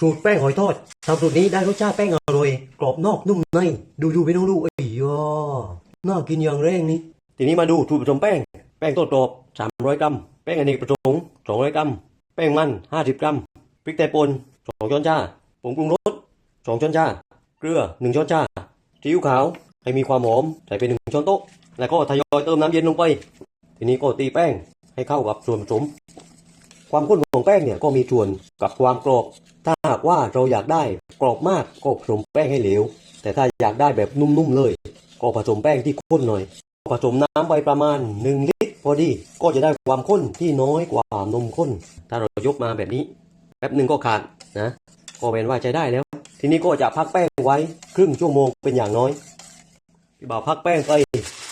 สูตรแป้งหอยทอดทำสูตรนี้ได้รสชาติแป้งอร่อย กรอบนอกนุ่มใน ดูดูไปน้องดูไอ้ยอน่ากินอย่างแรงนี่ ทีนี้มาดูสูตรผสมแป้ง แป้งโตดกรอบ300 กรัม แป้งอเนกประสงค์200 กรัม แป้งมัน 50 กรัม พริกไทยป่น2ช้อนชา ผงปรุงรส 2 ช้อนชา เกลือ 1 ช้อนชาซีอิ๊วขาว ให้มีความหอม ใส่ไป1ช้อนโต๊ะ แล้วก็ทยอยเติมน้ำเย็นลงไป ทีนี้ก็ตีแป้งให้เข้ากับส่วนผสม ความข้นของแป้งเนี่ยก็มีส่วนกับความกรอบ ถ้าหากว่าเราอยากได้กรอบมากก็ผสมแป้งให้เหลว แต่ถ้าอยากได้แบบนุ่มๆเลย ก็ผสมแป้งที่ข้นหน่อย ผสมน้ำไปประมาณ 1 ลิตร พอดี ก็จะได้ความข้นที่น้อยกว่านมข้น ถ้าเรายกมาแบบนี้ แป๊บหนึ่งก็ขาดนะ ก็เป็นว่าใช้ได้แล้ว ทีนี้ก็จะพักแป้งไว้ครึ่งชั่วโมงเป็นอย่างน้อย พี่บ่าวพักแป้งไป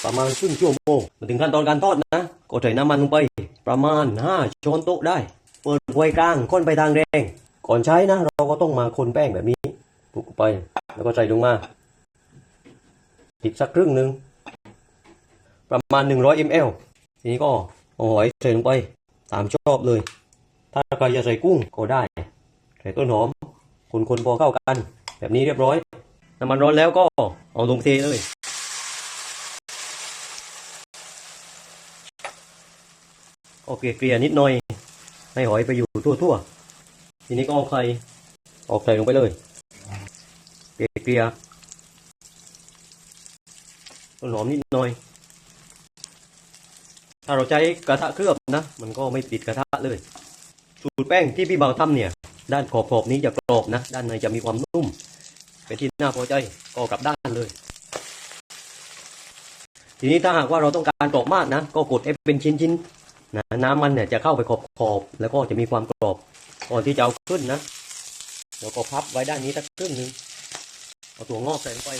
ประมาณครึ่งชั่วโมงมาถึงขั้นตอนการทอดนะ ก็ใส่น้ำมันลงไป ประมาณ5ช้อนโต๊ะได้ เปิดไฟกลางค้นไปทางแดงก่อนใช้นะเราก็ต้องมาคนแป้งแบบนี้ปุกไป แล้วก็ใส่ลงมาอีกสักครึ่งหนึ่งประมาณ 100 ml ทีนี้ก็เอาหอยใส่ลงไปตามชอบเลย ถ้าใครจะใส่กุ้งก็ได้ ใส่ต้นหอมคนๆพอเข้ากัน แบบนี้เรียบร้อยน้ำมันร้อนแล้วก็เอาลงเทเลย โอเคเกลี่ยนิดหน่อย ให้หอยไปอยู่ทั่วๆทีนี้ก็เอาไข่ออกใส่ลงไปเลยเกลี่ยเกลี่ยต้นหอมนิดหน่อย ถ้าเราใช้กระทะเคลือบนะ มันก็ไม่ติดกระทะเลย สูตรแป้งที่พี่เบาทำเนี่ย ด้านขอบๆนี้จะกรอบนะ ด้านในจะมีความนุ่ม เป็นที่น่าพอใจก็กลับด้านเลย ทีนี้ถ้าหากว่าเราต้องการกรอบมากนะ ก็กดให้เป็นชิ้นๆ นะน้ำมันเนี่ยจะเข้าไปขอบๆแล้วก็จะมีความกรอบก่อนที่จะเอาขึ้นนะแล้วก็พับไว้ด้านนี้สักครึ่งหนึ่งเอาตัวงอกใส่ลงไป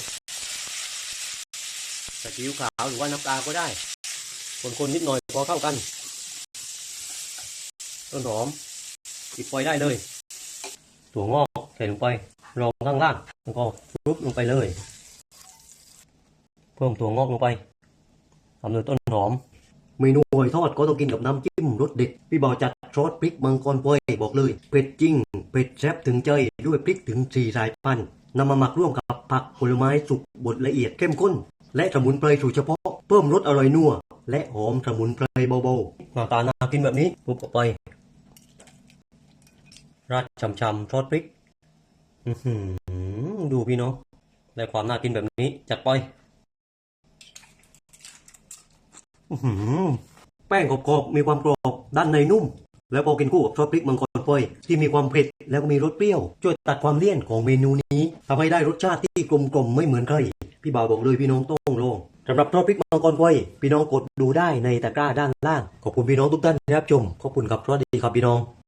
ใส่ซีอิ๊วขาวหรือว่าน้ำปลาก็ได้ คนๆนิดหน่อยพอเข้ากันต้นหอมปิดไฟได้เลย ตัวงอกใส่ลงไปรองข้างล่างแล้วก็รุบลงไปเลย เพิ่มตัวงอกลงไปทำด้วยต้นหอม เมนูหอยทอดก็ต้องกินกับน้ำจิ้มรสเด็ด พี่บ่าวจัดซอสพริกมังกรพวยบอกเลยเผ็ดจริงเผ็ดแซ่บถึงใจด้วยพริกถึงสี่สายพันธุ์นำมาหมักร่วมกับผักผลไม้สุกบดละเอียดเข้มข้น และสมุนไพรสูตรเฉพาะเพิ่มรสอร่อยนัวและหอมสมุนไพรเบาๆหน้าตาน่ากินแบบนี้ปุ๊บออกไป ราดช่ำๆซอสพริกอือหือดูพี่น้องได้ความน่ากินแบบนี้จัดไป อื้อหือ แป้งกรอบๆมีความกรอบด้านในนุ่ม แล้วพอกินคู่กับซอสพริกมังกรพลอยที่มีความเผ็ดแล้วก็มีรสเปรี้ยว ช่วยตัดความเลี่ยนของเมนูนี้ทำให้ได้รสชาติที่กลมกลมไม่เหมือนใครพี่บ่าวบอกเลยพี่น้องต้องลองสำหรับซอสพริกมังกรพลอยพี่น้องกดดูได้ในตะกร้าด้านล่างขอบคุณพี่น้องทุกท่านที่รับชมขอบคุณครับสวัสดีครับพี่น้อง